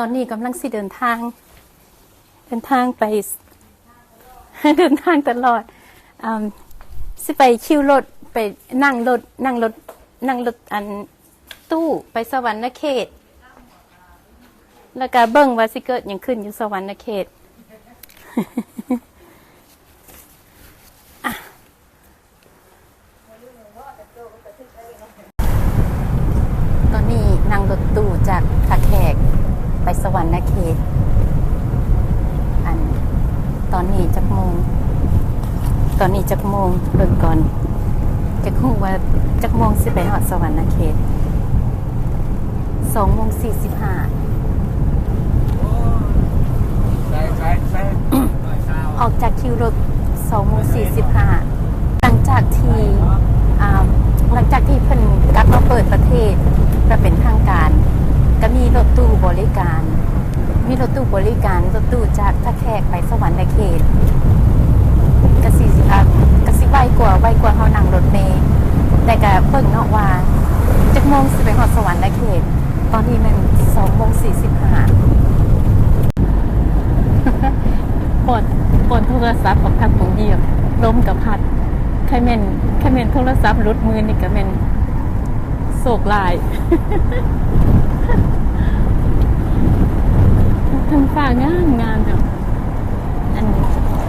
ตอนนี้กำลังสิเดินทาง เดินทางไป เดินทางตลอดอสิไปคิวรถไปนั่งรถนั่งรถนั่งรถอันตู้ไปสวรรค์เขต แล้วก็เบิ้งว่าสิเกิดยังขึ้นอยู่สวรรค์เขตอนนี้นั่งรถตู้จากท่าแขก ไปสวรรค์เขต อัน ตอนนี้จักโมง ตอนนี้จักโมงเบิ่งก่อนจะคงว่าจักโมงสิไปหอดสวรรค์เขตสองโมงสี่สิบห้าออกจากคิวรถสองโมงสี่สิบห้าหลังจากที่หลังจากที่เพิ่นกลับมาเปิดประเทศก็เป็นทางการ ก็มีรถตู้บริการ มีรถตู้บริการรถตู้จากท่าแขกไปสวรรค์เขตกสิอ่ากสิไวกว่าไวกว่าเฮานั่งรถเมล์แต่ก็เบิ่งเนาะว่าจักโมงสิไปฮอดสวรรค์เขต ตอนนี้มัน2โมง45ปวดปวดโทรศัพท์กับพัดของเยียบล้มกับพัดใครแม่นใครแม่นโทรศัพท์รุดมือนี่ก็แม่นโศกลาย ทางฝ่างามงามแบบอัน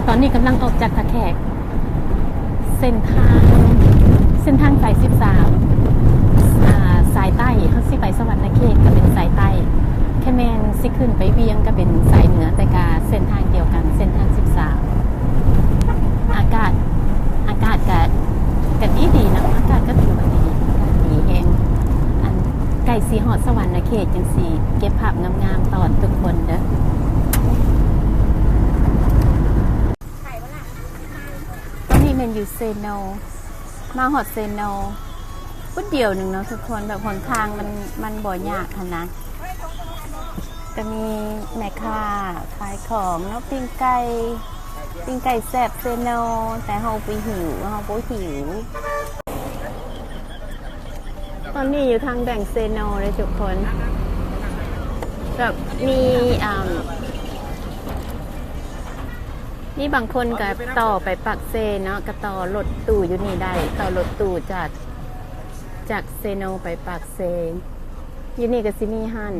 ตอนนี้กำลังออกจากตะแขก เส้นทาง เส้นทางสายสิบสามสายใต้เขาสิไปสวรรค์เขตก็เป็นสายใต้ แค่แมนสิขึ้นไปเวียงก็เป็นสายเหนือแต่กาเส้นทางเดียวกัน เส้นทางสิบสามอากาศ อากาศกักันดีดีๆนะอากาศก็ถือว่าดีอากาศดีเองอันไก่สีหอดสวรรค์เขตจังสีเก็บภาพงามๆตอนทุกคนเด้อต อยู่เซโน มาหอดเซโนพุดเดียวหนึ่งเนาะทุกคนแบบหนทางมันมันบ่อยากค่ะนะจะมีแม่ค้าขายของเนาะปิ้งไก่ปิ้งไก่แซ่บเซโน แต่เฮาไปหิวเฮาบ่หิว ตอนนี้อยู่ทางแบ่งเซโนเลยทุกคน แบบมีอ่า นี่บางคนก็ต่อไปปักเซเนาะก็ต่อรถตู้อยู่นี่ได้ ต่อรถตู้จากจากเซโนไปปักเซอยู่นี่ก็สิมีหัน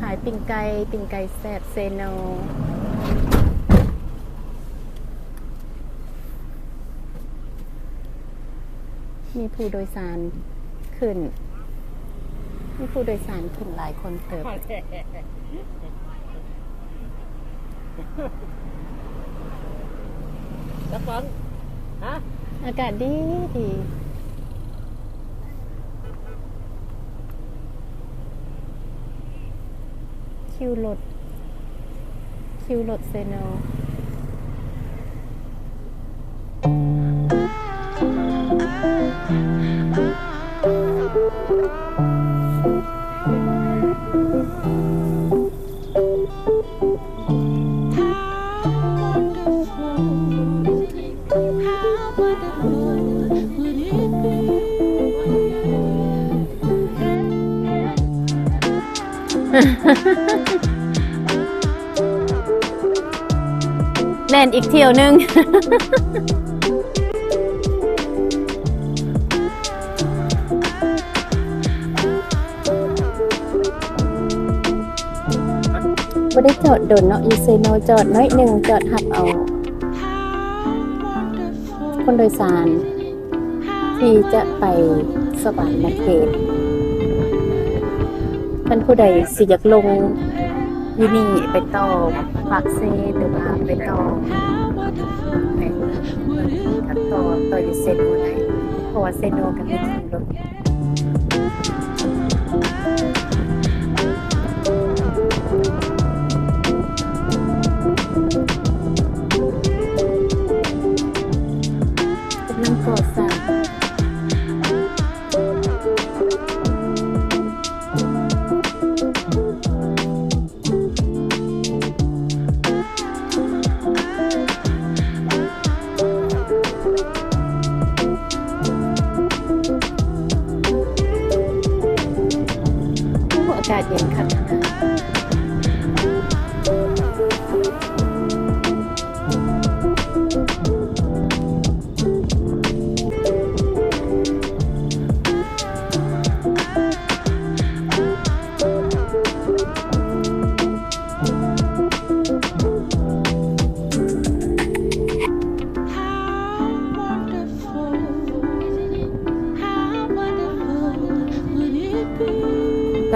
ขายปิ้งไก่ปิ้งไก่แซ่บเซโนมีผู้โดยสารขึ้น มีผู้โดยสารขึ้นหลายคนเติบ กระป๋องฮะอากาศดีดีคิวรถคิวรถเซโน How เล่นอีกเที่ยวหนึงบ่ได้จอดโดนเนาะยูเซโนจอดน้อยหนึ่งจอดหับเอา คนโดยสาร ที่จะไปสวรรค์เขต ท่านผู้ใดสิอยากลงอยู่นี่ไปต่อปากเซหรือว่าไปต่อไปกับต่อต่ออยู่เซโนได้เพราะว่าเซโนกันเป็นรถ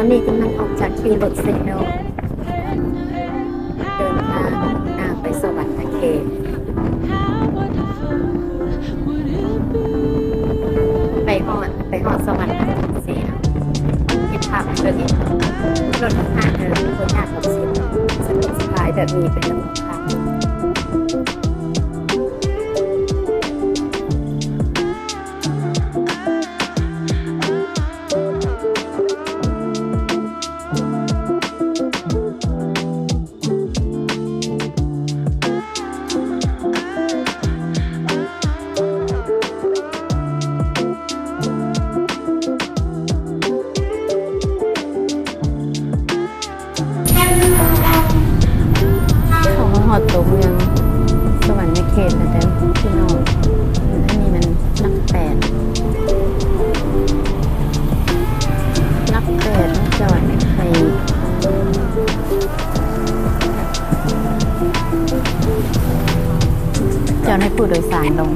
อนนี้กำลังออกจากที่รถเซโนเดินทางนาไปสวรรค์เขตไปหอดไปหอดสวรรค์เสียคิดภาพเลยรถทางเดินคนยากกับเสียสนุกสบายแบบนี้เป็นลำดับารลง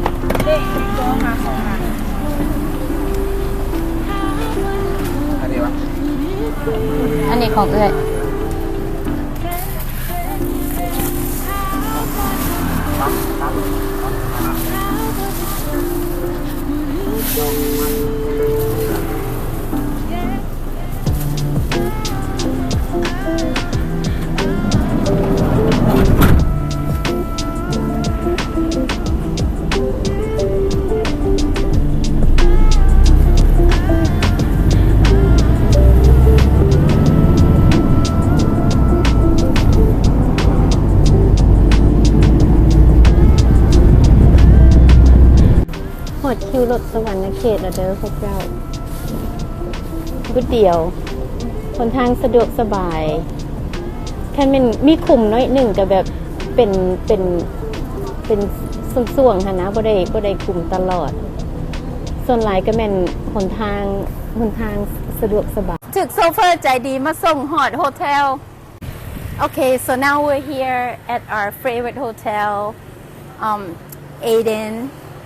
อันนี้วะอันนี้ของเอ้ยหอ ดคิวรถสวรรค์เขตแล้วเด้อพวกเจ้ากุดเดียวคนทางสะดวกสบาย แค่มันมีคุมน้อยหนึ่งแต่แบบเป็นเป็นเป็นส่วงๆค่ะนะบ่ได้บ่ได้คุมตลอด ส่วนหลายก็แม่นหนทางหนทางสะดวกสบาย ถึกโซเฟอร์ใจดีมาส่งหอดโฮเทล Okay, so now we're here at our favorite hotel, um, Aden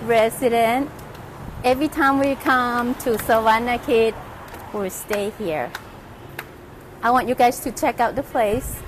resident. Every time we come to Savannah Kid, we'll stay here. I want you guys to check out the place.